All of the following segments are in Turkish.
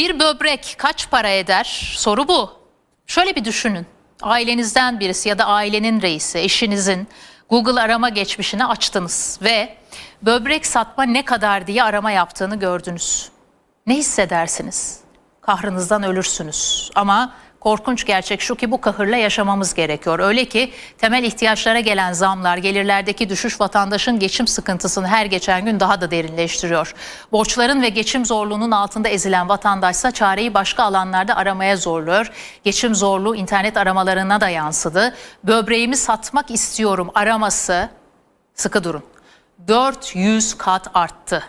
Bir böbrek kaç para eder? Soru bu. Şöyle bir düşünün. Ailenizden birisi ya da ailenin reisi, eşinizin Google arama geçmişini açtınız ve böbrek satma ne kadar diye arama yaptığını gördünüz. Ne hissedersiniz? Kahrınızdan ölürsünüz. Ama korkunç gerçek şu ki bu kahırla yaşamamız gerekiyor. Öyle ki temel ihtiyaçlara gelen zamlar, gelirlerdeki düşüş vatandaşın geçim sıkıntısını her geçen gün daha da derinleştiriyor. Borçların ve geçim zorluğunun altında ezilen vatandaşsa çareyi başka alanlarda aramaya zorluyor. Geçim zorluğu internet aramalarına da yansıdı. Böbreğimi satmak istiyorum araması, sıkı durun, 400 kat arttı.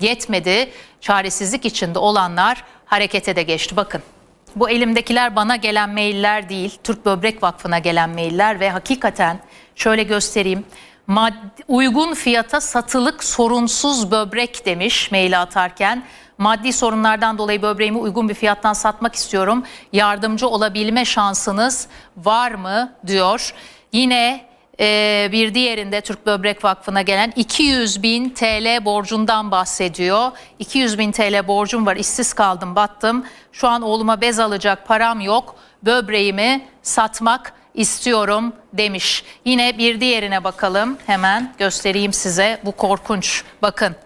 Yetmedi. Çaresizlik içinde olanlar harekete de geçti. Bakın. Bu elimdekiler bana gelen mailler değil, Türk Böbrek Vakfı'na gelen mailler ve hakikaten şöyle göstereyim. Mad- uygun fiyata satılık sorunsuz böbrek demiş maili atarken. Maddi sorunlardan dolayı böbreğimi uygun bir fiyattan satmak istiyorum. Yardımcı olabilme şansınız var mı diyor. Yine ee, bir diğerinde Türk Böbrek Vakfı'na gelen 200 bin TL borcundan bahsediyor. 200 bin TL borcum var işsiz kaldım battım. Şu an oğluma bez alacak param yok. Böbreğimi satmak istiyorum demiş. Yine bir diğerine bakalım hemen göstereyim size bu korkunç bakın.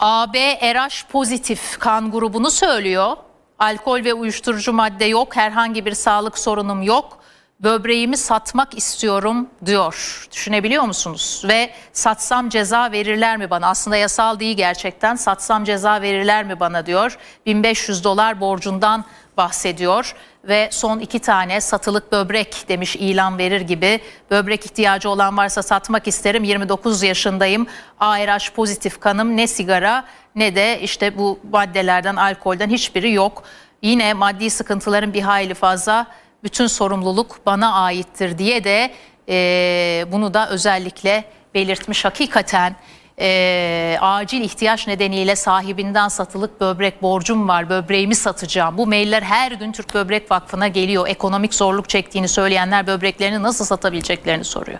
AB RH pozitif kan grubunu söylüyor. Alkol ve uyuşturucu madde yok, herhangi bir sağlık sorunum yok. Böbreğimi satmak istiyorum diyor. Düşünebiliyor musunuz? Ve satsam ceza verirler mi bana? Aslında yasal değil gerçekten. Satsam ceza verirler mi bana diyor. 1500 dolar borcundan bahsediyor ve son iki tane satılık böbrek demiş ilan verir gibi böbrek ihtiyacı olan varsa satmak isterim 29 yaşındayım ARH pozitif kanım ne sigara ne de işte bu maddelerden alkolden hiçbiri yok yine maddi sıkıntıların bir hayli fazla bütün sorumluluk bana aittir diye de eee, bunu da özellikle belirtmiş hakikaten eee, acil ihtiyaç nedeniyle sahibinden satılık böbrek borcum var, böbreğimi satacağım. Bu mailler her gün Türk Böbrek Vakfı'na geliyor. Ekonomik zorluk çektiğini söyleyenler böbreklerini nasıl satabileceklerini soruyor.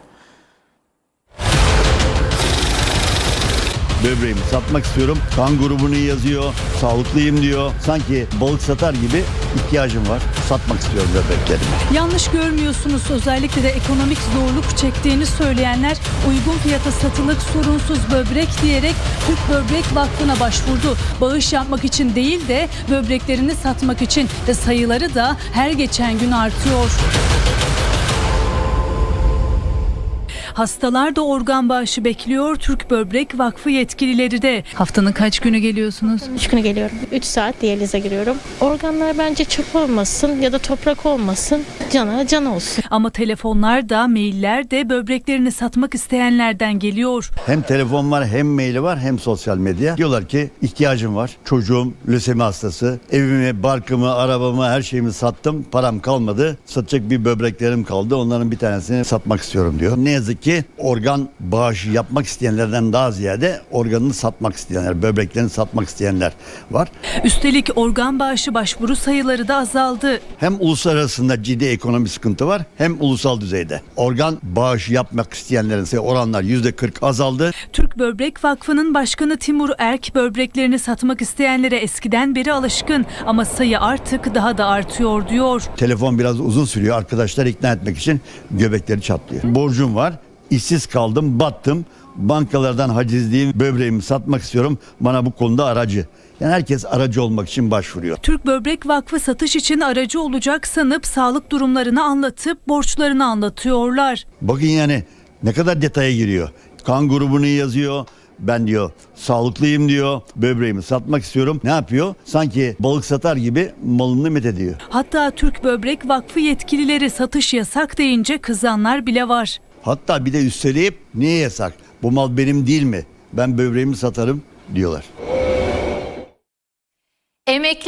Böbreğimi satmak istiyorum. Kan grubunu yazıyor. Sağlıklıyım diyor. Sanki balık satar gibi ihtiyacım var. Satmak istiyorum böbreklerimi. Yanlış görmüyorsunuz. Özellikle de ekonomik zorluk çektiğini söyleyenler uygun fiyata satılık sorunsuz böbrek diyerek Türk Böbrek Vakfı'na başvurdu. Bağış yapmak için değil de böbreklerini satmak için ve sayıları da her geçen gün artıyor. Hastalar da organ bağışı bekliyor. Türk Böbrek Vakfı yetkilileri de. Haftanın kaç günü geliyorsunuz? Üç güne geliyorum. 3 saat diyalize giriyorum. Organlar bence çöp olmasın ya da toprak olmasın. Cana can olsun. Ama telefonlar da mailler de böbreklerini satmak isteyenlerden geliyor. Hem telefon var hem maili var hem sosyal medya. Diyorlar ki ihtiyacım var. Çocuğum lösemi hastası. Evimi, barkımı, arabamı her şeyimi sattım. Param kalmadı. Satacak bir böbreklerim kaldı. Onların bir tanesini satmak istiyorum diyor. Ne yazık ki organ bağışı yapmak isteyenlerden daha ziyade organını satmak isteyenler, böbreklerini satmak isteyenler var. Üstelik organ bağışı başvuru sayıları da azaldı. Hem uluslararasında ciddi ekonomi sıkıntı var hem ulusal düzeyde. Organ bağışı yapmak isteyenlerin sayı oranlar %40 azaldı. Türk Böbrek Vakfı'nın başkanı Timur Erk böbreklerini satmak isteyenlere eskiden beri alışkın ama sayı artık daha da artıyor diyor. Telefon biraz uzun sürüyor. Arkadaşlar ikna etmek için göbekleri çatlıyor. Borcum var. İşsiz kaldım, battım. Bankalardan hacizliyim, böbreğimi satmak istiyorum. Bana bu konuda aracı. Yani herkes aracı olmak için başvuruyor. Türk Böbrek Vakfı satış için aracı olacak sanıp sağlık durumlarını anlatıp borçlarını anlatıyorlar. Bakın yani ne kadar detaya giriyor. Kan grubunu yazıyor. Ben diyor sağlıklıyım diyor. Böbreğimi satmak istiyorum. Ne yapıyor? Sanki balık satar gibi malını met ediyor. Hatta Türk Böbrek Vakfı yetkilileri satış yasak deyince kızanlar bile var. Hatta bir de üsteleyip niye yasak? Bu mal benim değil mi? Ben böbreğimi satarım diyorlar. Emekli